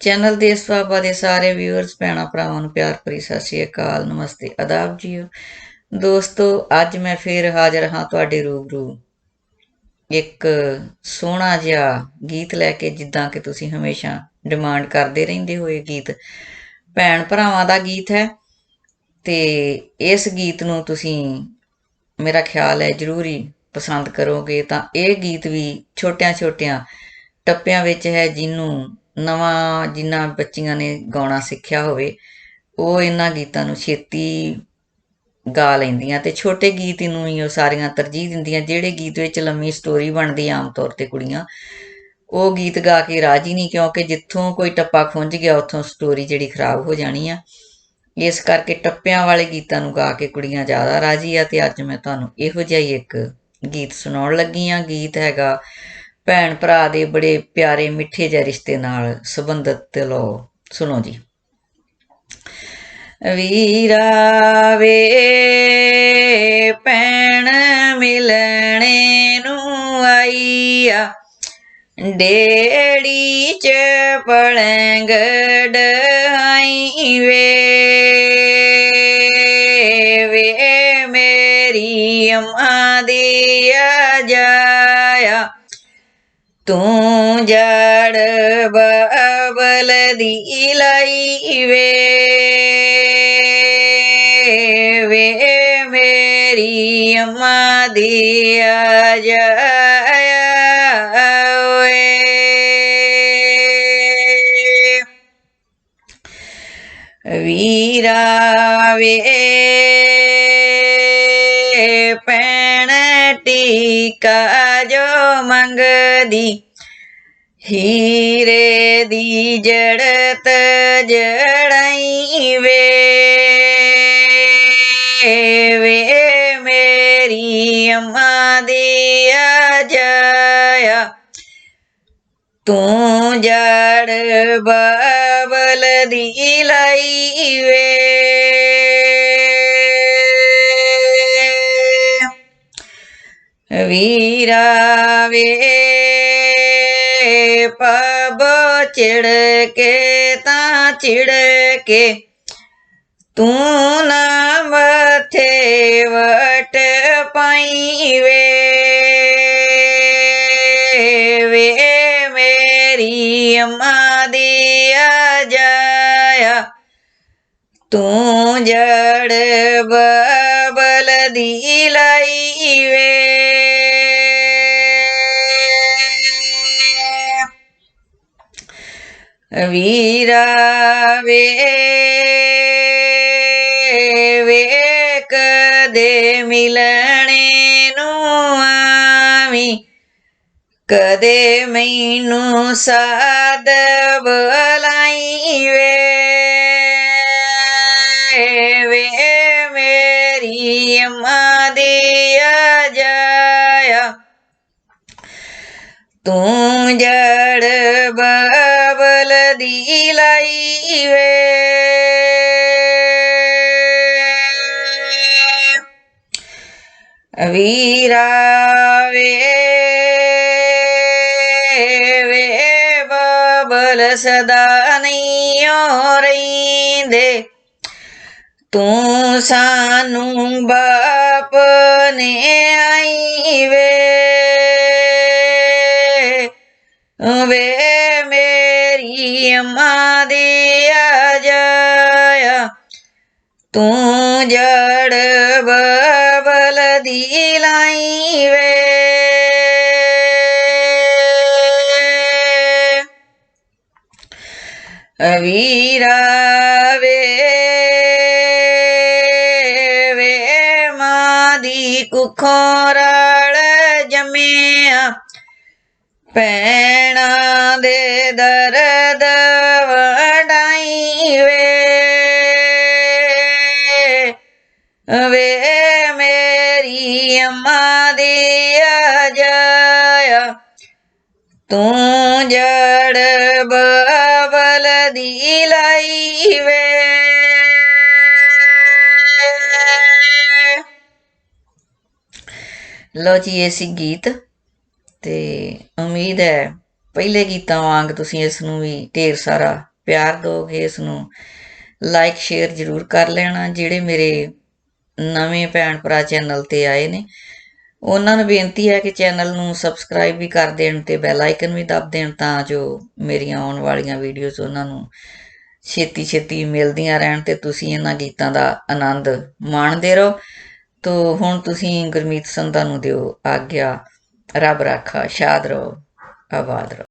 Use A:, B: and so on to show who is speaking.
A: Channel ਦੇ ਸਵਾਬਾ ਦੇ ਸਾਰੇ ਵਿਊਅਰਸ ਭੈਣਾਂ, ਭਰਾਵਾਂ ਨੂੰ ਪਿਆਰ ਭਰੀ ਸਤਿ ਸ਼੍ਰੀ ਅਕਾਲ, ਨਮਸਤੇ, ਆਦਾਬ ਜੀਓ। ਦੋਸਤੋ, ਅੱਜ ਮੈਂ ਫੇਰ ਹਾਜ਼ਰ ਹਾਂ ਤੁਹਾਡੇ ਰੂਬਰੂ। ਇੱਕ ਸੋਹਣਾ ਜਿਹਾ ਗੀਤ ਲੈ ਕੇ, ਜਿੱਦਾਂ ਕਿ ਤੁਸੀਂ ਹਮੇਸ਼ਾ ਡਿਮਾਂਡ ਕਰਦੇ ਰਹਿੰਦੇ ਹੋਏ ਗੀਤ। ਭੈਣ, ਭਰਾਵਾਂ ਦਾ ਗੀਤ ਹੈ ਤੇ ਇਸ ਗੀਤ ਨੂੰ ਤੁਸੀਂ ਮੇਰਾ ਖਿਆਲ ਹੈ ਜ਼ਰੂਰੀ ਪਸੰਦ ਕਰੋਗੇ ਤਾਂ ਇਹ ਗੀਤ ਵੀ ਛੋਟਿਆਂ-ਛੋਟਿਆਂ ਟੱਪਿਆਂ ਵਿੱਚ ਹੈ ਜਿਹਨੂੰ ਨਵਾਂ ਜਿਨ੍ਹਾਂ ਬੱਚੀਆਂ ਨੇ ਗਾਉਣਾ ਸਿੱਖਿਆ ਹੋਵੇ, ਉਹ ਇਹਨਾਂ ਗੀਤਾਂ ਨੂੰ ਛੇਤੀ ਗਾ ਲੈਂਦੀਆਂ ਤੇ ਛੋਟੇ ਗੀਤ ਨੂੰ ਹੀ ਉਹ ਸਾਰੀਆਂ ਤਰਜੀਹ ਦਿੰਦੀਆਂ, ਜਿਹੜੇ ਗੀਤ ਵਿੱਚ ਲੰਮੀ ਸਟੋਰੀ ਬਣਦੀ ਆਮ ਤੌਰ ਤੇ ਕੁੜੀਆਂ, ਉਹ ਗੀਤ ਗਾ ਕੇ ਰਾਜੀ ਨਹੀਂ ਕਿਉਂਕਿ ਜਿੱਥੋਂ ਕੋਈ ਟੱਪਾ ਖੁੰਝ ਗਿਆ, ਉੱਥੋਂ ਸਟੋਰੀ ਜਿਹੜੀ ਖਰਾਬ ਹੋ ਜਾਣੀ ਆ। ਇਸ ਕਰਕੇ ਟੱਪਿਆਂ ਵਾਲੇ ਗੀਤਾਂ ਨੂੰ ਗਾ ਕੇ ਕੁੜੀਆਂ ਜ਼ਿਆਦਾ ਰਾਜੀ ਆ ਤੇ ਅੱਜ ਮੈਂ ਤੁਹਾਨੂੰ ਇਹੋ ਜਿਹਾ ਹੀ ਇੱਕ ਗੀਤ ਸੁਣਾਉਣ ਲੱਗੀ ਆ। ਗੀਤ ਹੈਗਾ ਭੈਣ ਭਰਾ ਦੇ ਬੜੇ ਪਿਆਰੇ ਮਿੱਠੇ ਜਿਹੇ ਰਿਸ਼ਤੇ ਨਾਲ ਸੰਬੰਧਿਤ ਤੇ ਲੋ ਸੁਣੋ ਜੀ। ਵੀਰਾ ਵੇ, ਭੈਣ ਮਿਲਣੇ ਨੂੰ ਆਈਆ। ਡੇੜੀ ਚ ਪਲੰਗ ਡਾਈ ਵੇ। ਵੇ ਮੇਰੀ ਅਮਾਂ ਦੀ ਆ ਜਾਇਆ। ਤੂੰ ਜੜ ਬਬਲ ਦੀ ਲਈ ਵੇ ਵੇ ਮੇਰੀ ਅਮਾਂ ਦੀ ਆ ਜਾਇਆ ਵੇ ਵੀਰਾ ਵੇ ਪੈਣ ਟੀਕਾ ਜੋ ਮੰਗਦੀ। ਹੀਰੇ ਦੀ ਜੜਤ ਜੜਾਈ ਵੇ ਵੇ ਮੇਰੀ ਅਮਾਂ ਦੀ ਆ ਜਾਇਆ ਤੂੰ ਜੜ ਬਬਲ ਦੀ ਲਈ ਵੇ ਵੀਰਾ ਵੇ ਪਬ ਚਿੜ ਕੇ ਤਾਂ ਚਿੜ ਕੇ ਤੂੰ ਨਾ ਮਥੇ ਵਟ ਪਾਈ ਵੇ ਵੇ ਮੇਰੀ ਅਮਾਂ ਦੀ ਆ ਜਾਇਆ ਤੂੰ ਜੜ ਬਬਲ ਦੀ ਲਈ ਵੇ ਵੀਰਾ ਵੇ ਵੇ ਕਦੇ ਮਿਲਣੇ ਨੂੰ ਆਵੀਂ ਕਦੇ ਮੈਨੂੰ ਸਾਦ ਬੁਲਾਈ ਵੇ ਵੇ ਮੇਰੀ ਅਮਾਂ ਦੀ ਆ ਜਾਇਆ ਤੂੰ ਜੜ ਬਬਲ ਦੀ ਲਈ ਵੇ ਵੇ ਵੇ ਸਦਾ ਨਹੀਂ ਹੋ ਰਹਿੰਦੇ। ਤੂੰ ਸਾਨੂੰ ਬਾਪ ਨੇ ਆਈ ਵੇ। ਵੇ ਮੇਰੀ ਅਮਾਂ ਦੀ ਆ ਜਾਇਆ ਤੂੰ ਜੜ ਬਬਲ ਦੀ ਲਾਈ ਵੇ ਪੈਣਾ ਦੇ ਦਰਦ ਵਡਾਈ ਵੇ ਵੇ ਮੇਰੀ ਅਮਾਂ ਦੀ ਆ ਤੂੰ ਜੜ ਬਬਲ ਦੀ ਲਈ ਵੇ ਲੋ ਜੀ, ਇਹ ਸੀ ਗੀਤ। ਤੇ ਉਮੀਦ ਹੈ ਪਹਿਲੇ ਗੀਤਾਂ ਵਾਂਗ ਤੁਸੀਂ ਇਸ ਨੂੰ ਵੀ ਢੇਰ ਸਾਰਾ ਪਿਆਰ ਦਿਓਗੇ, ਇਸ ਨੂੰ ਲਾਈਕ ਸ਼ੇਅਰ ਜ਼ਰੂਰ ਕਰ ਲੈਣਾ। ਜਿਹੜੇ ਮੇਰੇ ਨਵੇਂ ਭੈਣ ਭਰਾ ਚੈਨਲ ਤੇ ਆਏ ਨੇ, ਉਹਨਾਂ ਨੂੰ ਬੇਨਤੀ ਹੈ ਕਿ ਚੈਨਲ ਨੂੰ ਸਬਸਕ੍ਰਾਈਬ ਵੀ ਕਰ ਦੇਣ ਤੇ ਬੈਲ ਆਈਕਨ ਵੀ ਦਬ ਦੇਣ ਤਾਂ ਜੋ ਮੇਰੀਆਂ ਆਉਣ ਵਾਲੀਆਂ ਵੀਡੀਓਜ਼ ਉਹਨਾਂ ਨੂੰ ਛੇਤੀ ਛੇਤੀ ਮਿਲਦੀਆਂ ਰਹਿਣ ਤੇ ਤੁਸੀਂ ਇਹਨਾਂ ਗੀਤਾਂ ਦਾ ਆਨੰਦ ਮਾਣਦੇ ਰਹੋ। ਤੋ ਹੁਣ ਤੁਸੀਂ ਗੁਰਮੀਤ ਸੰਧਾ ਨੂੰ ਦਿਓ ਆਗਿਆ। ਰੱਬ ਰਾਖਾ ਸ਼ਾਦ ਰਹੋ ਆਬਾਦ ਰਹੋ